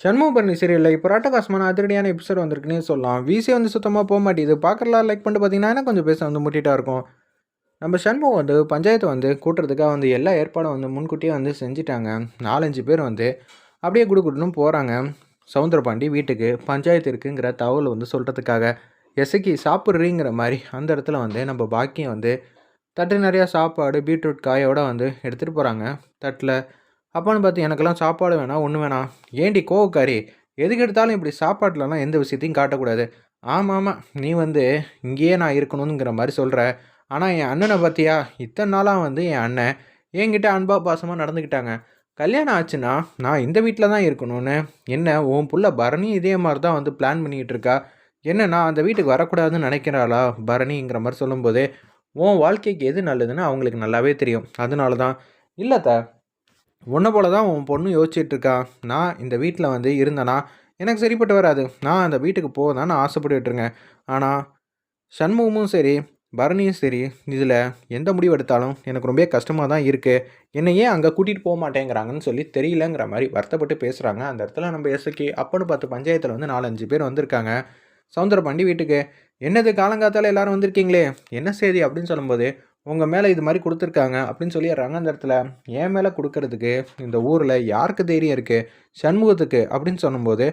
சண்முகபரணி சீரியலில் இப்போ ராட்டகாசமான அதிரடியான எபிசோட் வந்திருக்குன்னே சொல்லலாம். விசி வந்து சுத்தமாக போக மாட்டேது பார்க்கலாம் லைக் பண்ணிட்டு பார்த்தீங்கன்னா கொஞ்சம் பேச வந்து முட்டிட்டா இருக்கும். நம்ம சண்முகம் வந்து பஞ்சாயத்து வந்து கூட்டுறதுக்காக வந்து எல்லா ஏற்பாடும் வந்து முன்கூட்டியே வந்து செஞ்சிட்டாங்க. நாலஞ்சு பேர் வந்து அப்படியே குடுக்குடுன்னு போகிறாங்க சவுந்தரபாண்டி வீட்டுக்கு பஞ்சாயத்து இருக்குங்கிற தகவல் வந்து சொல்கிறதுக்காக எசக்கி சாப்பிட்றீங்கிற மாதிரி அந்த இடத்துல வந்து நம்ம பாக்கியம் வந்து தட்டு நிறையா சாப்பாடு பீட்ரூட் காயோட வந்து எடுத்துகிட்டு போகிறாங்க தட்டில் அப்பான்னு பார்த்து எனக்கெல்லாம் சாப்பாடு வேணாம் ஒன்று வேணாம் ஏண்டி கோவக்காரி? எதுக்கு எடுத்தாலும் இப்படி சாப்பாட்டிலலாம் எந்த விஷயத்தையும் காட்டக்கூடாது. ஆமாம் ஆமாம் நீ வந்து இங்கேயே நான் இருக்கணுங்கிற மாதிரி சொல்கிற ஆனால் என் அண்ணனை பார்த்தியா? இத்தனை நாளாக வந்து என் அண்ணன் என்கிட்ட அன்பா பாசமாக நடந்துக்கிட்டாங்க. கல்யாணம் ஆச்சுன்னா நான் இந்த வீட்டில் தான் இருக்கணும்னு. என்ன உன் புள்ள பரணி இதே மாதிரி தான் வந்து பிளான் பண்ணிக்கிட்டு இருக்கா? என்ன நான் அந்த வீட்டுக்கு வரக்கூடாதுன்னு நினைக்கிறாளா பரணிங்கிற மாதிரி சொல்லும்போதே உன் வாழ்க்கைக்கு எது நல்லதுன்னு அவங்களுக்கு நல்லாவே தெரியும். அதனால தான் இல்லை உன்னை போல தான் உன் பொண்ணு யோசிச்சுட்டு இருக்கா நான் இந்த வீட்டில் வந்து இருந்தேன்னா எனக்கு சரிப்பட்டு வராது. நான் அந்த வீட்டுக்கு போக தான் நான் ஆசைப்பட்டுருங்க ஆனால் சண்முகமும் சரி பரணியும் சரி இதில் எந்த முடிவு எடுத்தாலும் எனக்கு ரொம்ப கஷ்டமாக தான் இருக்குது என்னை ஏன் அங்கே கூட்டிகிட்டு போக மாட்டேங்கிறாங்கன்னு சொல்லி தெரியலங்கிற மாதிரி வருத்தப்பட்டு பேசுகிறாங்க அந்த இடத்துல நம்ம எஸ்கே அப்பன்னு பார்த்து பஞ்சாயத்தில் வந்து நாலஞ்சு பேர் வந்திருக்காங்க. சவுந்தரபாண்டி வீட்டுக்கு என்னது காலங்காத்தால் எல்லாரும் வந்திருக்கீங்களே? என்ன செய்தி? அப்படின்னு சொல்லும்போது உங்கள் மேலே இது மாதிரி கொடுத்துருக்காங்க அப்படின்னு சொல்லிடுறாங்க அந்த இடத்துல. என் மேலே கொடுக்கறதுக்கு இந்த ஊரில் யாருக்கு தைரியம் இருக்குது சண்முகத்துக்கு அப்படின்னு சொல்லும்போது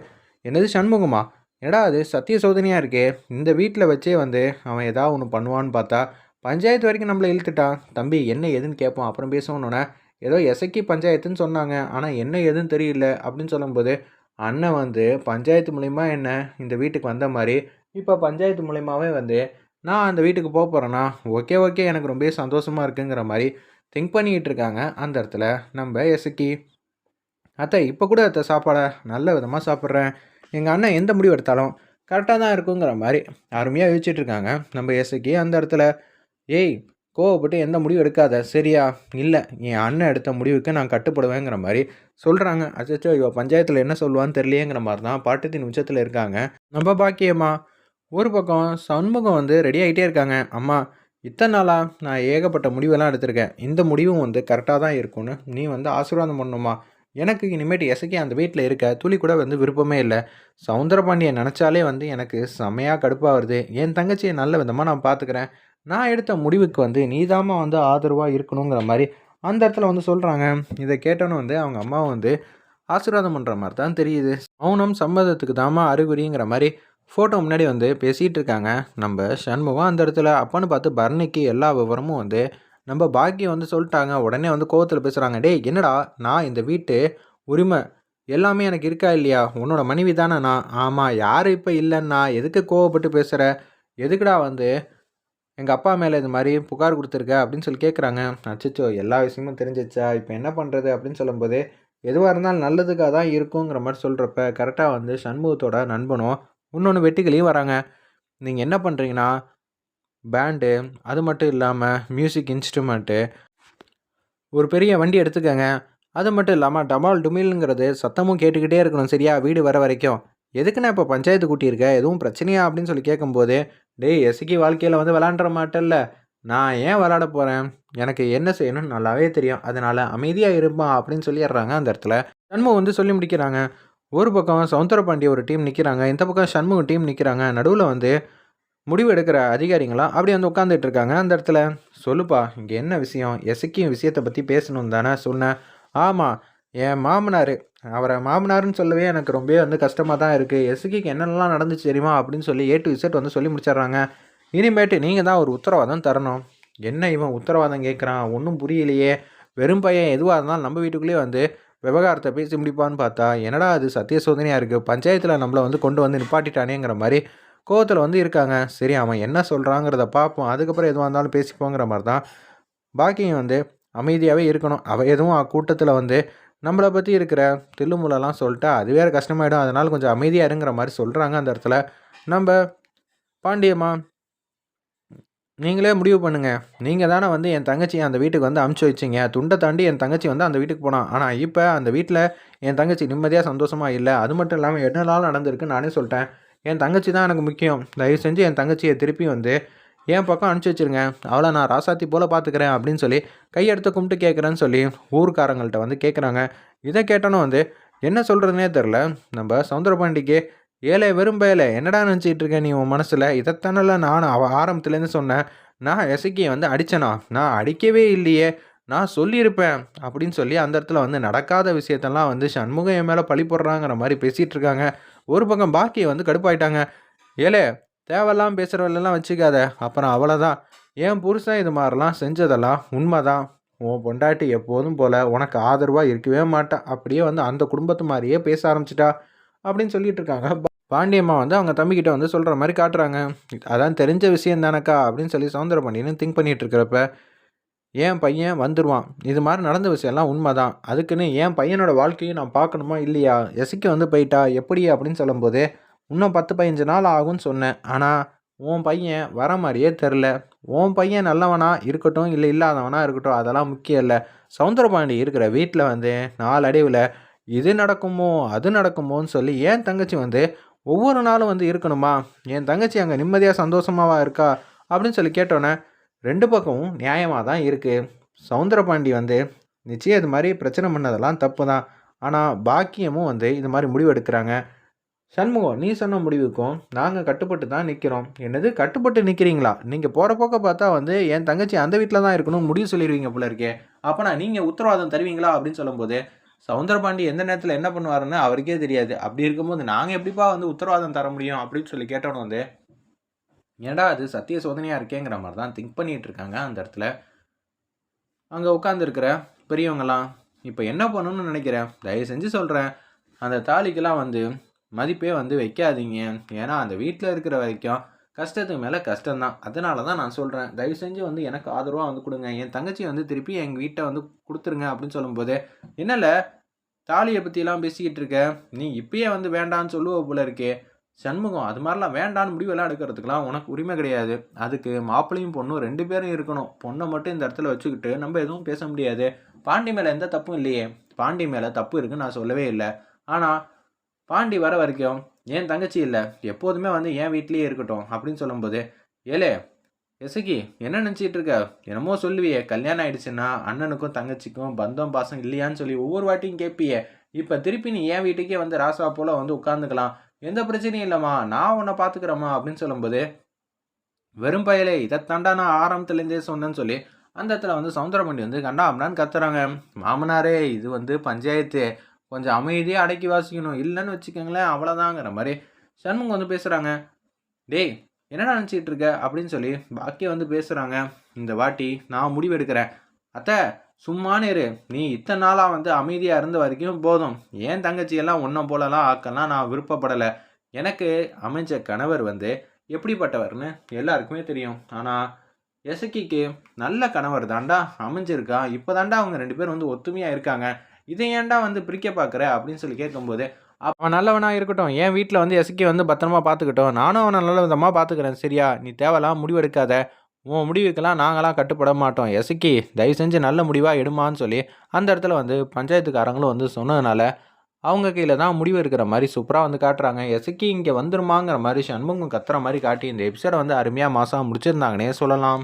என்னது சண்முகமா? என்னடா அது சத்திய சோதனையாக இருக்கே? இந்த வீட்டில் வச்சே வந்து அவன் ஏதாவது ஒன்று பண்ணுவான்னு பார்த்தா பஞ்சாயத்து வரைக்கும் நம்மளை இழுத்துட்டான். தம்பி என்ன எதுன்னு கேட்போம் அப்புறம் பேசணுன்னே ஏதோ எசக்கி பஞ்சாயத்துன்னு சொன்னாங்க. ஆனால் என்ன எதுன்னு தெரியல அப்படின்னு சொல்லும்போது அண்ணன் வந்து பஞ்சாயத்து மூலிமா என்ன? இந்த வீட்டுக்கு வந்த மாதிரி இப்போ பஞ்சாயத்து மூலிமாவே வந்து நான் அந்த வீட்டுக்கு போக போகிறேன்னா ஓகே ஓகே. எனக்கு ரொம்ப சந்தோஷமாக இருக்குங்கிற மாதிரி திங்க் பண்ணிக்கிட்டு இருக்காங்க. அந்த இடத்துல நம்ம எசுக்கி அத்தை இப்போ கூட அத்தை சாப்பாடை நல்ல விதமாக சாப்பிட்றேன். எங்கள் அண்ணன் எந்த முடிவு எடுத்தாலும் கரெக்டாக தான் இருக்குங்கிற மாதிரி அருமையாக யோசிச்சுட்டு இருக்காங்க. நம்ம எசுக்கி அந்த இடத்துல ஏய் கோவப்பட்டு எந்த முடிவு எடுக்காத. சரியா? இல்லை என் அண்ணன் எடுத்த முடிவுக்கு நான் கட்டுப்படுவேங்கிற மாதிரி சொல்கிறாங்க அச்சோ இவ பஞ்சாயத்தில் என்ன சொல்லுவான்னு தெரியலையேங்கிற மாதிரி தான் பாட்டத்தின் உச்சத்தில் இருக்காங்க. நம்ம பாக்கியம்மா ஒரு பக்கம் சண்முகம் வந்து ரெடி ஆகிட்டே இருக்காங்க. அம்மா இத்தனை நாளாக நான் ஏகப்பட்ட முடிவெல்லாம் எடுத்திருக்கேன். இந்த முடிவும் வந்து கரெக்டாக தான் இருக்கும்னு நீ வந்து ஆசீர்வாதம் பண்ணணுமா? எனக்கு இனிமேட்டு எசக்கி அந்த வீட்டில் இருக்க. துளி கூட வந்து விருப்பமே இல்லை. சவுந்தரபாண்டியை நினச்சாலே வந்து எனக்கு செமையாக கடுப்பாக வருது என் தங்கச்சியை நல்ல விதமாக நான் பார்த்துக்கிறேன் நான் எடுத்த முடிவுக்கு வந்து நீதாம்மா வந்து ஆதரவாக இருக்கணுங்கிற மாதிரி அந்த இடத்துல வந்து சொல்கிறாங்க இதை கேட்டோன்னு வந்து அவங்க அம்மா வந்து ஆசீர்வாதம் பண்ணுற மாதிரி தான் தெரியுது. மௌனம் சம்மதத்துக்கு தாமா அறிகுறிங்கிற மாதிரி ஃபோட்டோ முன்னாடி வந்து பேசிகிட்டு இருக்காங்க நம்ம சண்முகம் அந்த இடத்துல அப்பான்னு பார்த்து பரணிக்கு எல்லா விவரமும் வந்து நம்ம பாக்கியம் வந்து சொல்லிட்டாங்க. உடனே வந்து கோவத்தில் பேசுகிறாங்க டேய் என்னடா? நான் இந்த வீட்டு உரிமை எல்லாமே எனக்கு இருக்கா இல்லையா? உன்னோட மனைவி தானே நான். ஆமாம் யார் இப்போ இல்லைன்னா? எதுக்கு கோவப்பட்டு பேசுகிற எதுக்குடா வந்து எங்கள் அப்பா மேலே இது மாதிரி புகார் கொடுத்துருக்க? அப்படின்னு சொல்லி கேட்குறாங்க அச்சோ எல்லா விஷயமும் தெரிஞ்சிச்சா? இப்போ என்ன பண்ணுறது அப்படின்னு சொல்லும்போது எதுவாக இருந்தாலும் நல்லதுக்காக தான் இருக்குங்கிற மாதிரி சொல்கிறப்ப கரெக்டாக வந்து சண்முகத்தோட நண்பனும் இன்னொன்று வெட்டிகளையும் வராங்க. நீங்கள் என்ன பண்ணுறீங்கன்னா பேண்டு அது மட்டும் இல்லாமல் மியூசிக் இன்ஸ்ட்ருமெண்ட்டு ஒரு பெரிய வண்டி எடுத்துக்கோங்க. அது மட்டும் இல்லாமல் டமால் டுமில்ங்கிறது சத்தமும் கேட்டுக்கிட்டே இருக்கணும் சரியா? வீடு வர வரைக்கும். எதுக்குண்ணா இப்போ பஞ்சாயத்து கூட்டியிருக்க? எதுவும் பிரச்சனையா? அப்படின்னு சொல்லி கேட்கும்போது டேய் எசுக்கி வாழ்க்கையில் வந்து விளாண்டுற மாட்டேல்ல. நான் ஏன் விளாட போகிறேன் எனக்கு என்ன செய்யணும்னு நல்லாவே தெரியும். அதனால் அமைதியாக இருப்பான் அப்படின்னு சொல்லிடுறாங்க அந்த இடத்துல. தன்மை வந்து சொல்லி முடிக்கிறாங்க ஒரு பக்கம் சவுந்தரபாண்டி ஒரு டீம் நிற்கிறாங்க இந்த பக்கம் சண்முகம் டீம் நிற்கிறாங்க நடுவில் வந்து முடிவு எடுக்கிற அதிகாரிங்களாம் அப்படி வந்து உட்காந்துட்டு இருக்காங்க. அந்த இடத்துல சொல்லுப்பா இங்கே என்ன விஷயம்? எசக்கியும் விஷயத்தை பற்றி பேசணும் தானே? சொன்னேன் ஆமாம் என் மாமனார். அவரை மாமனார்னு சொல்லவே எனக்கு ரொம்ப வந்து கஷ்டமாக தான் இருக்குது எசுக்கிக்கு என்னென்னலாம் நடந்துச்சு தெரியுமா? அப்படின்னு சொல்லி ஏ டு இசட் வந்து சொல்லி முடிச்சிடுறாங்க. இனிமேட்டு நீங்கள் தான் ஒரு உத்தரவாதம் தரணும். என்ன இவன் உத்தரவாதம் கேட்குறான்? ஒன்றும் புரியலையே. வெறும் பையன் எதுவாக இருந்தாலும் நம்ம வீட்டுக்குள்ளேயே வந்து விவகாரத்தை பேசி முடிப்பான்னு பார்த்தா என்னடா அது சத்திய சோதனையாக இருக்குது பஞ்சாயத்தில் நம்மளை வந்து கொண்டு வந்து நிப்பாட்டிட்டானேங்கிற மாதிரி கோவத்தில் வந்து இருக்காங்க. சரி அவன் என்ன சொல்கிறாங்கிறத பார்ப்போம் அதுக்கப்புறம் எதுவாக இருந்தாலும் பேசிப்போங்கிற மாதிரி தான் பாக்கியம் வந்து அமைதியாகவே இருக்கணும். அவள் எதுவும் கூட்டத்தில் வந்து நம்மளை பற்றி இருக்கிற தில்லுமுலெல்லாம் சொல்லிட்டா அது வேறு கஷ்டமாயிடும். அதனால் கொஞ்சம் அமைதியாக இருங்கிற மாதிரி சொல்கிறாங்க அந்த இடத்துல. நம்ம பாண்டியம்மா நீங்களே முடிவு பண்ணுங்கள் நீங்கள் தானே வந்து என் தங்கச்சி அந்த வீட்டுக்கு வந்து அமுச்சு வச்சிங்க. துண்டை தாண்டி என் தங்கச்சி வந்து அந்த வீட்டுக்கு போனான். ஆனால் இப்போ அந்த வீட்டில் என் தங்கச்சி நிம்மதியாக சந்தோஷமாக இல்லை. அது மட்டும் இல்லாமல் என்னெல்லாம் நடந்திருக்கு நானே சொல்லிட்டேன். என் தங்கச்சி தான் எனக்கு முக்கியம். தயவு செஞ்சு என் தங்கச்சியை திருப்பி வந்து என் பக்கம் அனுப்பிச்சி வச்சுருங்க. அவளை நான் ராசாத்தி போல் பார்த்துக்கிறேன் அப்படின்னு சொல்லி கையெடுத்து கும்பிட்டு கேட்குறேன்னு சொல்லி ஊருக்காரங்கள்ட்ட வந்து கேட்குறாங்க இதை கேட்டோன்னு வந்து என்ன சொல்கிறதுனே தெரில நம்ம சவுந்தரபாண்டிக்கு ஏழை வெறும்பயல என்னடா நினச்சிட்டு இருக்க நீ உன் மனசில்? இதைத்தானல நான் அவ ஆரம்பத்துலேருந்து சொன்னேன். நான் எசக்கியை வந்து அடித்தனா நான் அடிக்கவே இல்லையே. நான் சொல்லியிருப்பேன். அப்படின்னு சொல்லி அந்த இடத்துல வந்து நடக்காத விஷயத்தெல்லாம் வந்து சண்முகம் என் மேலே பழி போடுறாங்கிற மாதிரி பேசிகிட்டு இருக்காங்க ஒரு பக்கம் பாக்கியை வந்து கடுப்பாயிட்டாங்க. ஏலே தேவையெல்லாம் பேசுகிறவளெல்லாம் வச்சுக்காத. அப்புறம் அவ்வளோதான் என் புருஷன் இது மாதிரிலாம் செஞ்சதெல்லாம் உண்மைதான். உன் பொண்டாட்டி எப்போதும் போல் உனக்கு ஆதரவாக இருக்கவே மாட்டான் அப்படியே வந்து அந்த குடும்பத்து மாதிரியே பேச ஆரம்பிச்சிட்டா. அப்படின்னு சொல்லிட்டு இருக்காங்க பாண்டியம்மா வந்து அவங்க தம்பிக்கிட்ட வந்து சொல்கிற மாதிரி காட்டுறாங்க. அதான் தெரிஞ்ச விஷயம் தானக்கா அப்படின்னு சொல்லி சவுந்தர பாண்டியன்னு திங்க் பண்ணிட்டு இருக்கிறப்ப என் பையன் வந்துடுவான் இது மாதிரி நடந்த விஷயம்லாம் உண்மை தான் அதுக்குன்னு என் பையனோட வாழ்க்கையை நான் பார்க்கணுமா இல்லையா? எசிக்க வந்து போயிட்டா? எப்படி? அப்படின்னு சொல்லும்போது இன்னும் பத்து பதினஞ்சு நாள் ஆகும்னு சொன்னேன். ஆனால் உன் பையன் வர மாதிரியே தெரில. உன் பையன் நல்லவனா இருக்கட்டும் இல்லை இல்லாதவனா இருக்கட்டும் அதெல்லாம் முக்கியம் இல்லை. சவுந்தரபாண்டி இருக்கிற வீட்டில் வந்து நாலடைவில் இது நடக்குமோ அது நடக்குமோன்னு சொல்லி ஏன் தங்கச்சி வந்து ஒவ்வொரு நாளும் வந்து இருக்கணுமா? என் தங்கச்சி அங்கே நிம்மதியாக சந்தோஷமாவா இருக்கா? அப்படின்னு சொல்லி கேட்டோன்னே ரெண்டு பக்கமும் நியாயமாக தான் இருக்குது சவுந்தரபாண்டி வந்து நிச்சயம் இது மாதிரி பிரச்சனை பண்ணதெல்லாம் தப்பு தான். ஆனால் பாக்கியமும் வந்து இது மாதிரி முடிவு எடுக்கிறாங்க. சண்முகம் நீ சொன்ன முடிவுக்கும் நாங்கள் கட்டுப்பட்டு தான் நிற்கிறோம் என்னது கட்டுப்பட்டு நிற்கிறீங்களா நீங்கள் போகிற போக்க பார்த்தா வந்து என் தங்கச்சி அந்த வீட்டில் தான் இருக்கணும் முடிவு சொல்லிடுவீங்க போல இருக்கே. அப்போனா நீங்கள் உத்தரவாதம் தருவீங்களா? அப்படின்னு சொல்லும்போது சவுந்தரபாண்டி எந்த நேரத்தில் என்ன பண்ணுவாருன்னு அவருக்கே தெரியாது. அப்படி இருக்கும்போது நாங்கள் எப்படிப்பா வந்து உத்தரவாதம் தர முடியும் அப்படின்னு சொல்லி கேட்டோன்னு வந்து ஏன்டா அது சத்திய சோதனையாக இருக்கேங்கிற மாதிரி தான் திங்க் பண்ணிகிட்டு இருக்காங்க அந்த இடத்துல. அங்கே உட்காந்துருக்கிற பெரியவங்களாம் இப்போ என்ன பண்ணணும்னு நினைக்கிறேன் தயவு செஞ்சு சொல்கிறேன் அந்த தாலிக்கெல்லாம் வந்து மதிப்பே வந்து வைக்காதீங்க. ஏன்னா அந்த வீட்டில் இருக்கிற வரைக்கும் கஷ்டத்துக்கு மேலே கஷ்டம்தான். அதனால தான் நான் சொல்கிறேன் தயவு செஞ்சு வந்து எனக்கு ஆதரவாக வந்து கொடுங்க. என் தங்கச்சி வந்து திருப்பி எங்கள் வீட்டை வந்து கொடுத்துருங்க அப்படின்னு சொல்லும்போது என்னல தாலியை பற்றிலாம் பேசிக்கிட்டு இருக்க? நீ இப்பயே வந்து வேண்டான்னு சொல்லுவ போல இருக்கே. சண்முகம் அது மாதிரிலாம் வேண்டான்னு முடிவெல்லாம் எடுக்கிறதுக்கெலாம் உனக்கு உரிமை கிடையாது. அதுக்கு மாப்பிளையும் பொண்ணும் ரெண்டு பேரும் இருக்கணும். பொண்ணை மட்டும் இந்த இடத்துல வச்சுக்கிட்டு நம்ம எதுவும் பேச முடியாது. பாண்டி மேலே எந்த தப்பும் இல்லையே. பாண்டி மேலே தப்பு இருக்குன்னு நான் சொல்லவே இல்லை. ஆனால் பாண்டி வர வரைக்கும் ஏன் தங்கச்சி இல்லை? எப்போதுமே வந்து என் வீட்லேயே இருக்கட்டும் அப்படின்னு சொல்லும்போது ஏலே எசகி என்ன நினச்சிட்டு இருக்க? என்னமோ சொல்லுவியே கல்யாணம் ஆயிடுச்சுன்னா அண்ணனுக்கும் தங்கச்சிக்கும் பந்தம் பாசம் இல்லையான்னு சொல்லி ஒவ்வொரு வாட்டியும் கேட்பியே. இப்போ திருப்பி நீ என் வீட்டுக்கே வந்து ராசா போல் வந்து உட்காந்துக்கலாம் எந்த பிரச்சனையும் இல்லைம்மா நான் உன்னை பார்த்துக்கிறேம்மா அப்படின்னு சொல்லும்போது வெறும் பயலே இதைத்தாண்டா நான் ஆரம்பத்துலேருந்தே சொன்னேன்னு சொல்லி அந்த இடத்துல வந்து சவுந்தரமண்டி வந்து கண்டா அம்னான்னு கத்துறாங்க. மாமனாரே இது வந்து பஞ்சாயத்து. கொஞ்சம் அமைதியாக அடக்கி வாசிக்கணும். இல்லைன்னு வச்சுக்கோங்களேன் அவ்வளோதாங்கிற மாதிரி சண்முகம் வந்து பேசுகிறாங்க டேய் என்னடா நினச்சிட்டு இருக்க? அப்படின்னு சொல்லி பாக்கியம் வந்து பேசுகிறாங்க இந்த வாட்டி நான் முடிவு எடுக்கிறேன். அத்தை சும்மானு இரு. நீ இத்தனை நாளாக வந்து அமைதியாக இருந்த வரைக்கும் போதும். ஏன் தங்கச்சியெல்லாம் ஒன்றும் போலலாம் ஆக்கலாம் நான் விருப்பப்படலை. எனக்கு அமைஞ்ச கணவர் வந்து எப்படிப்பட்டவர்னு எல்லாருக்குமே தெரியும். ஆனால் எசக்கிக்கு நல்ல கணவர் தாண்டா அமைஞ்சிருக்கா. இப்போ தாண்டா அவங்க ரெண்டு பேரும் வந்து ஒத்துமையாக இருக்காங்க. இதை ஏன்டா வந்து பிரிக்க பார்க்குற? அப்படின்னு சொல்லி கேட்கும்போது அவன் நல்லவனாக இருக்கட்டும். என் வீட்டில் வந்து எஸ்கே வந்து பத்திரமா பார்த்துக்கிட்டோம். நானும் அவனை நல்ல விதமாக பார்த்துக்கிறேன். சரியா? நீ தேவலாம் முடிவெடுக்காத உன் முடிவுக்கெல்லாம் நாங்களாம் கட்டுப்பட மாட்டோம். எசுக்கி தயவு செஞ்சு நல்ல முடிவாக எடுமான்னு சொல்லி அந்த இடத்துல வந்து பஞ்சாயத்துக்காரங்களும் வந்து சொன்னதுனால அவங்க கையில் தான் முடிவு இருக்கிற மாதிரி சூப்பராக வந்து காட்டுறாங்க. எசுக்கி இங்கே வந்துருமாங்கிற மாதிரி சண்முகம் கத்துற மாதிரி காட்டி இந்த எபிசோடை வந்து அருமையாக மாதம் முடிச்சிருந்தாங்கன்னே சொல்லலாம்.